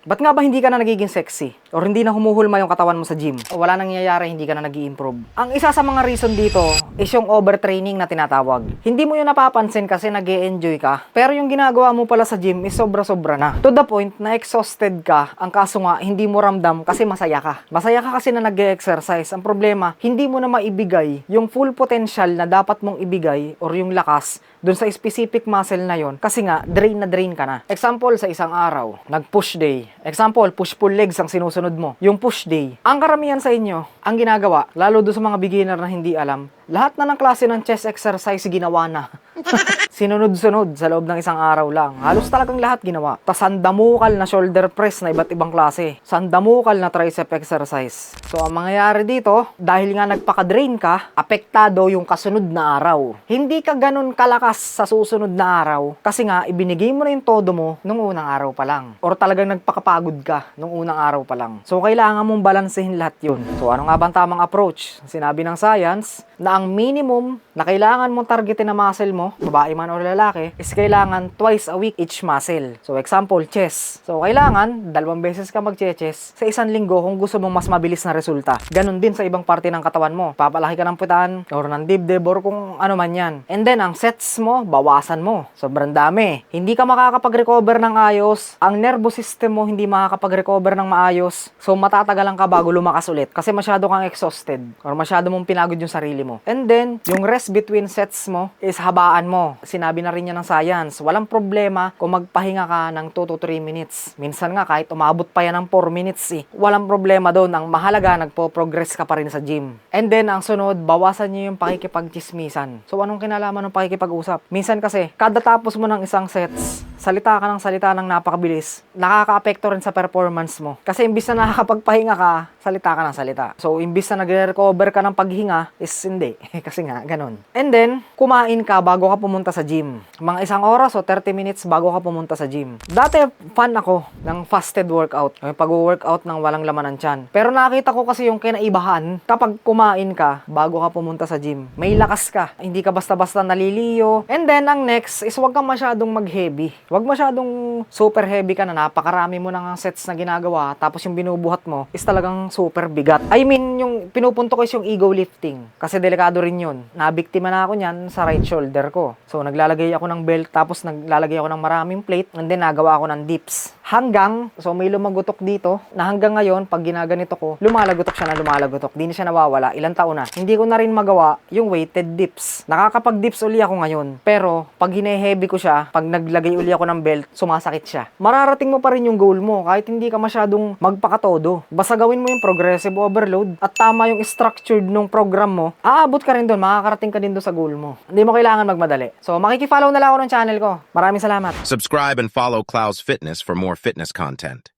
Ba't nga ba hindi ka na nagiging sexy? Or hindi na humuhulma yung katawan mo sa gym? O wala nangyayari, hindi ka na nag improve Ang isa sa mga reason dito is yung overtraining na tinatawag. Hindi mo yun napapansin kasi nag enjoy ka. Pero yung ginagawa mo pala sa gym is sobra-sobra na. To the point na exhausted ka, ang kaso nga, hindi mo ramdam kasi masaya ka. Masaya ka kasi na nag exercise Ang problema, hindi mo na maibigay yung full potential na dapat mong ibigay or yung lakas dun sa specific muscle na yon kasi nga drain na drain ka na. Example sa isang araw, nag-push day. Example, push-pull legs ang sinusunod mo. Yung push day. Ang karamihan sa inyo, ang ginagawa, lalo doon sa mga beginner na hindi alam, lahat na ng klase ng chest exercise ginawa na. Sinunod-sunod sa loob ng isang araw lang. Halos talagang lahat ginawa. Tas sandamukal na shoulder press na iba't ibang klase. Sandamukal na tricep exercise. So ang mangyayari dito, dahil nga nagpaka-drain ka, apektado yung kasunod na araw. Hindi ka ganun kalakas sa susunod na araw kasi nga ibinigay mo na yung todo mo nung unang araw pa lang. Or talagang nagpakapagod ka nung unang araw pa lang. So kailangan mong balansehin lahat yun. So ano nga ba ang tamang approach? Sinabi ng science na ang minimum na kailangan mong targetin na muscle mo, babae man o lalaki, is kailangan twice a week each muscle. So example, chest. So kailangan dalawang beses ka mag-chest sa isang linggo kung gusto mong mas mabilis na resulta. Ganon din sa ibang parte ng katawan mo. Papalaki ka ng putan or ng dibdib or kung ano man yan. And then ang sets mo, bawasan mo. Sobrang dami. Hindi ka makakapag-recover ng ayos. Ang nervous system mo hindi makakapag-recover ng maayos. So matatagalan ka bago lumakas ulit kasi masyado kang exhausted or masyado mong pinagod yung sarili mo. And then, yung rest between sets mo is habaan mo. Sinabi na rin yan ng science. Walang problema kung magpahinga ka ng 2 to 3 minutes. Minsan nga kahit umabot pa yan ng 4 minutes eh. Walang problema doon. Ang mahalaga, nagpo-progress ka pa rin sa gym. And then, ang sunod, bawasan nyo yung pakikipagchismisan. So, anong kinalaman ng pakikipag-usap? Minsan kasi, kada tapos mo ng isang sets, salita ka ng salita ng napakabilis, nakaka-apekto rin sa performance mo. Kasi imbis na nakakapagpahinga ka, salita ka ng salita. So, imbis na nagre-recover ka ng paghinga, is hindi. Kasi nga, ganun. And then, kumain ka bago ka pumunta sa gym. Mga isang oras o 30 minutes bago ka pumunta sa gym. Dati, fan ako ng fasted workout. Yung pag-workout ng walang laman ng tiyan. Pero nakita ko kasi yung kinaibahan kapag kumain ka bago ka pumunta sa gym. May lakas ka. Hindi ka basta-basta naliliyo. And then, ang next is huwag kang masyadong mag-heavy. Huwag masyadong super heavy ka na napakarami mo ng sets na ginagawa tapos yung binubuhat mo is talagang super bigat. I mean, yung pinupunto ko is yung ego lifting. Kasi delikado rin yun. Nabiktima na ako niyan sa right shoulder ko. So, naglalagay ako ng belt tapos naglalagay ako ng maraming plate and then nagawa ako ng dips. Hanggang, so may lumagutok dito na hanggang ngayon, pag ginaganito ko, lumalagutok siya na lumalagutok. Di na siya nawawala. Ilang taon na. Hindi ko na rin magawa yung weighted dips. Nakakapag-dips uli ako ngayon. Pero, pag hine-heavy ko siya, pag naglagay uli ako ng belt, sumasakit siya. Mararating mo pa rin yung goal mo kahit hindi ka masyadong magpakatodo. Basta gawin mo yung progressive overload at tama yung structured nung program mo, aabot ka rin doon, makakarating ka din doon sa goal mo. Hindi mo kailangan magmadali. So, makikifollow na lang ako ng channel ko. Maraming salamat. Subscribe and follow Clouds Fitness for more fitness content.